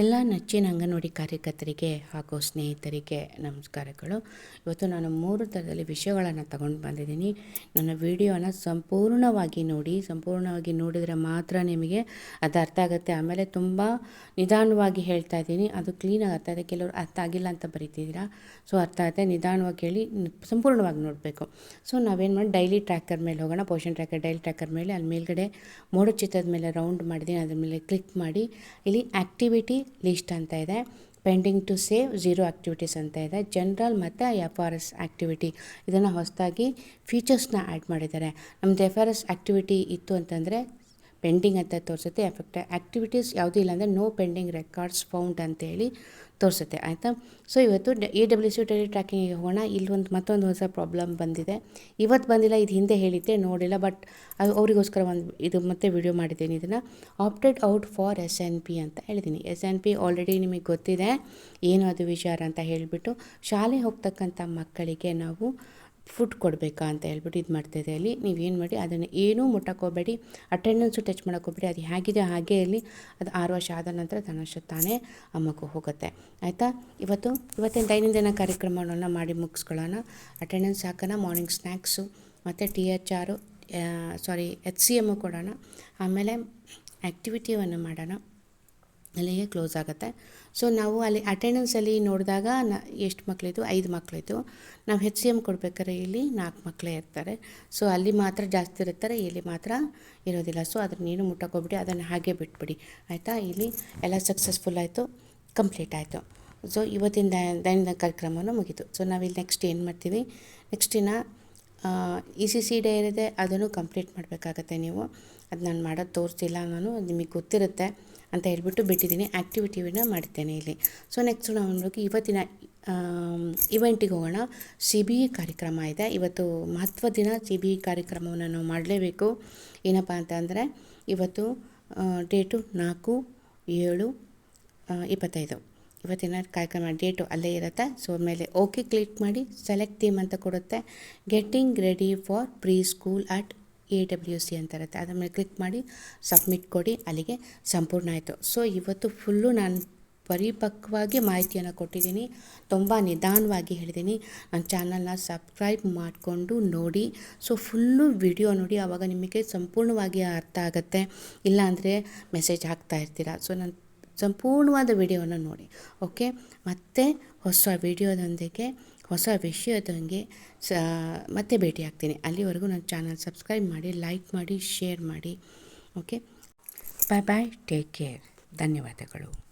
ಎಲ್ಲ ನೆಚ್ಚಿನ ಅಂಗನವಾಡಿ ಕಾರ್ಯಕರ್ತರಿಗೆ ಹಾಗೂ ಸ್ನೇಹಿತರಿಗೆ ನಮಸ್ಕಾರಗಳು. ಇವತ್ತು ನಾನು ಮೂರು ಥರದಲ್ಲಿ ವಿಷಯಗಳನ್ನು ತಗೊಂಡು ಬಂದಿದ್ದೀನಿ. ನನ್ನ ವಿಡಿಯೋನ ಸಂಪೂರ್ಣವಾಗಿ ನೋಡಿ, ಸಂಪೂರ್ಣವಾಗಿ ನೋಡಿದರೆ ಮಾತ್ರ ನಿಮಗೆ ಅದು ಅರ್ಥ ಆಗುತ್ತೆ. ಆಮೇಲೆ ತುಂಬ ನಿಧಾನವಾಗಿ ಹೇಳ್ತಾ ಇದ್ದೀನಿ. ಅದು ಕ್ಲೀನಾಗಿ ಅರ್ಥ ಇದೆ ಕೆಲವರು ಅರ್ಥ ಆಗಿಲ್ಲ ಅಂತ ಬರೀತಿದ್ದೀರಾ? ಸೊ ಅರ್ಥ ಆಗುತ್ತೆ. ನಿಧಾನವಾಗಿ ಹೇಳಿ, ಸಂಪೂರ್ಣವಾಗಿ ನೋಡಬೇಕು. ಸೊ ನಾವೇನು ಮಾಡಿ ಡೈಲಿ ಟ್ರ್ಯಾಕರ್ ಮೇಲೆ ಹೋಗೋಣ. ಪೋಷನ್ ಟ್ರ್ಯಾಕರ್, ಡೈಲಿ ಟ್ರ್ಯಾಕರ್ ಮೇಲೆ. ಅಲ್ಲಿ ಮೇಲ್ಗಡೆ ಮೋಡ ಚಿತ್ರದ ಮೇಲೆ ರೌಂಡ್ ಮಾಡಿದ್ದೀನಿ. ಅದ್ರ ಮೇಲೆ ಕ್ಲಿಕ್ ಮಾಡಿ. ಇಲ್ಲಿ ಆ್ಯಕ್ಟಿವಿಟಿ ಲಿಸ್ಟ್ ಅಂತ ಇದೆ pending to save zero activities ಅಂತ ಇದೆ ಜನರಲ್ ಮತ್ತು ಎಫ್ ಆರ್ ಎಸ್ ಆ್ಯಕ್ಟಿವಿಟಿ ಇದನ್ನು ಹೊಸದಾಗಿ ಫೀಚರ್ಸ್ನ ಆ್ಯಡ್ ಮಾಡಿದ್ದಾರೆ. ನಮ್ಮದು ಎಫ್ ಆರ್ ಎಸ್ ಆ್ಯಕ್ಟಿವಿಟಿ ಇತ್ತು ಅಂತಂದರೆ ಪೆಂಡಿಂಗ್ ಅಂತ ತೋರಿಸುತ್ತೆ. ಎಫೆಕ್ಟ್ ಆ್ಯಕ್ಟಿವಿಟೀಸ್ ಯಾವುದೂ ಇಲ್ಲ ಅಂದರೆ ನೋ ಪೆಂಡಿಂಗ್ ರೆಕಾರ್ಡ್ಸ್ ಫೌಂಡ್ ಅಂತೇಳಿ ತೋರಿಸುತ್ತೆ. ಆಯಿತಾ? ಸೊ ಇವತ್ತು ಎ ಡಬ್ಲ್ಯೂ ಸಿ ಟೆಲಿ ಟ್ರ್ಯಾಕಿಂಗಿಗೆ ಹೋಗೋಣ. ಇಲ್ಲೊಂದು ಮತ್ತೊಂದು ಹೊಸ ಪ್ರಾಬ್ಲಮ್ ಬಂದಿದೆ. ಇವತ್ತು ಬಂದಿಲ್ಲ, ಇದು ಹಿಂದೆ ಹೇಳಿದ್ದೆ, ನೋಡಿಲ್ಲ ಬಟ್ ಅದು ಅವರಿಗೋಸ್ಕರ ಒಂದು ಇದು ಮತ್ತೆ ವಿಡಿಯೋ ಮಾಡಿದ್ದೀನಿ ಇದನ್ನು. Opted out for S N P ಅಂತ ಹೇಳಿದ್ದೀನಿ. ಎಸ್ ಎನ್ ಪಿ ಆಲ್ರೆಡಿ ನಿಮಗೆ ಗೊತ್ತಿದೆ. ಏನು ಅದು ವಿಚಾರ ಅಂತ ಹೇಳಿಬಿಟ್ಟು, ಶಾಲೆ ಹೋಗ್ತಕ್ಕಂಥ ಮಕ್ಕಳಿಗೆ ನಾವು ಫುಡ್ ಕೊಡಬೇಕಾ ಅಂತ ಹೇಳ್ಬಿಟ್ಟು ಇದು ಮಾಡ್ತಾಯಿದೆ ಅಲ್ಲಿ ನೀವೇನು ಮಾಡಿ ಅದನ್ನು ಏನೂ ಮುಟ್ಟಕ್ಕೋಬೇಡಿ ಅಟೆಂಡೆನ್ಸು ಟಚ್ ಮಾಡೋಕ್ಕೋಗ್ಬೇಡಿ ಅದು ಹೇಗಿದೆ ಹಾಗೆ ಅಲ್ಲಿ ಅದು ಆರು ವರ್ಷ ಆದ ನಂತರ ತನ್ನಷ್ಟು ತಾನೇ ಮಗು ಹೋಗುತ್ತೆ. ಆಯಿತಾ? ಇವತ್ತು ಇವತ್ತಿನ ದೈನಂದಿನ ಕಾರ್ಯಕ್ರಮವನ್ನು ಮಾಡಿ ಮುಗಿಸ್ಕೊಳ್ಳೋಣ. ಅಟೆಂಡೆನ್ಸ್ ಹಾಕೋಣ, ಮಾರ್ನಿಂಗ್ ಸ್ನ್ಯಾಕ್ಸು ಮತ್ತು T H R sorry H C M ಕೊಡೋಣ. ಆಮೇಲೆ ಆ್ಯಕ್ಟಿವಿಟಿಯನ್ನು ಮಾಡೋಣ. ಅಲ್ಲಿಗೆ ಕ್ಲೋಸ್ ಆಗುತ್ತೆ. ಸೊ ನಾವು ಅಲ್ಲಿ ಅಟೆಂಡೆನ್ಸಲ್ಲಿ ನೋಡಿದಾಗ ನ, ಎಷ್ಟು ಮಕ್ಕಳಿದ್ದು ಐದು ಮಕ್ಕಳಿದ್ದು ನಾವು ಹೆಚ್ ಸಿ ಎಂ ಕೊಡ್ಬೇಕಾದ್ರೆ ಇಲ್ಲಿ ನಾಲ್ಕು ಮಕ್ಕಳೇ ಇರ್ತಾರೆ. ಸೊ ಅಲ್ಲಿ ಮಾತ್ರ ಜಾಸ್ತಿ ಇರ್ತಾರೆ ಇಲ್ಲಿ ಮಾತ್ರ ಇರೋದಿಲ್ಲ. ಸೊ ಅದನ್ನ ನೀನು ಮುಟ್ಟಕ್ಕೋಗ್ಬಿಡಿ, ಅದನ್ನು ಹಾಗೆ ಬಿಟ್ಬಿಡಿ. ಆಯಿತಾ? ಇಲ್ಲಿ ಎಲ್ಲ ಸಕ್ಸಸ್ಫುಲ್ ಆಯಿತು ಕಂಪ್ಲೀಟ್ ಆಯಿತು. ಸೊ ಇವತ್ತಿನ ದೈನಂದಿನ ಕಾರ್ಯಕ್ರಮವನ್ನು ಮುಗೀತು. ಸೊ ನಾವಿಲ್ಲಿ ನೆಕ್ಸ್ಟ್ ಏನು ಮಾಡ್ತೀವಿ? ನೆಕ್ಸ್ಟ್ ಇನ್ನು ಇ ಸಿ ಸಿ ಡೇ ಇರುತ್ತೆ ಅದನ್ನು ಕಂಪ್ಲೀಟ್ ಮಾಡಬೇಕಾಗತ್ತೆ ನೀವು. ಅದು ನಾನು ಮಾಡೋದು ತೋರಿಸ್ತಿಲ್ಲ ನಾನು ನಿಮಗೆ ಗೊತ್ತಿರುತ್ತೆ ಅಂತ ಹೇಳ್ಬಿಟ್ಟು ಬಿಟ್ಟಿದ್ದೀನಿ ಆ್ಯಕ್ಟಿವಿಟಿನ ಮಾಡ್ತೇನೆ ಇಲ್ಲಿ. ಸೊ ನೆಕ್ಸ್ಟ್ ನಾವು ಹೋಗಿ ಇವತ್ತಿನ ಇವೆಂಟಿಗೆ ಹೋಗೋಣ. ಸಿ ಬಿ ಇ ಕಾರ್ಯಕ್ರಮ ಇದೆ. ಇವತ್ತು ಮಹತ್ವ ದಿನ ಸಿ ಬಿ ಇ ಕಾರ್ಯಕ್ರಮವನ್ನು ನಾವು ಮಾಡಲೇಬೇಕು. ಏನಪ್ಪ ಅಂತ ಅಂದರೆ, ಇವತ್ತು ಡೇಟು ನಾಲ್ಕು, ಏಳು ಇಪ್ಪತ್ತೈದು. ಇವತ್ತಿನ ಕಾರ್ಯಕ್ರಮ ಡೇಟು ಅಲ್ಲೇ ಇರುತ್ತೆ. ಸೊ ಮೇಲೆ ಓಕೆ ಕ್ಲಿಕ್ ಮಾಡಿ ಸೆಲೆಕ್ಟ್ ಥೀಮ್ ಅಂತ ಕೊಡುತ್ತೆ. Getting ready for preschool at A W C ಅಂತ ಇರುತ್ತೆ. ಅದರ ಮೇಲೆ ಕ್ಲಿಕ್ ಮಾಡಿ ಸಬ್ಮಿಟ್ ಕೊಡಿ, ಅಲ್ಲಿಗೆ ಸಂಪೂರ್ಣ ಆಯಿತು. ಸೊ ಇವತ್ತು ಫುಲ್ಲು ನಾನು ಪರಿಪಕ್ವವಾಗಿ ಮಾಹಿತಿಯನ್ನು ಕೊಟ್ಟಿದ್ದೀನಿ. ತುಂಬ ನಿಧಾನವಾಗಿ ಹೇಳಿದ್ದೀನಿ. ನನ್ನ ಚಾನಲ್ನ ಸಬ್ಸ್ಕ್ರೈಬ್ ಮಾಡಿಕೊಂಡು ನೋಡಿ. ಸೊ ಫುಲ್ಲು ವಿಡಿಯೋ ನೋಡಿ. ಆವಾಗ ನಿಮಗೆ ಸಂಪೂರ್ಣವಾಗಿ ಅರ್ಥ ಆಗುತ್ತೆ. ಇಲ್ಲಾಂದರೆ ಮೆಸೇಜ್ ಹಾಕ್ತಾ ಇರ್ತೀರ. ಸೊ ನಾನು ಸಂಪೂರ್ಣವಾದ ವಿಡಿಯೋವನ್ನು ನೋಡಿ, ಓಕೆ? ಮತ್ತೆ ಹೊಸ ವಿಡಿಯೋದೊಂದಿಗೆ, ಹೊಸ ವಿಷಯದೊಂದಿಗೆ ಸ, ಮತ್ತೆ ಭೇಟಿ ಆಗ್ತೀನಿ. ಅಲ್ಲಿವರೆಗೂ ನನ್ನ ಚಾನಲ್ ಸಬ್ಸ್ಕ್ರೈಬ್ ಮಾಡಿ, ಲೈಕ್ ಮಾಡಿ, ಶೇರ್ ಮಾಡಿ, okay? Bye bye take care ಧನ್ಯವಾದಗಳು.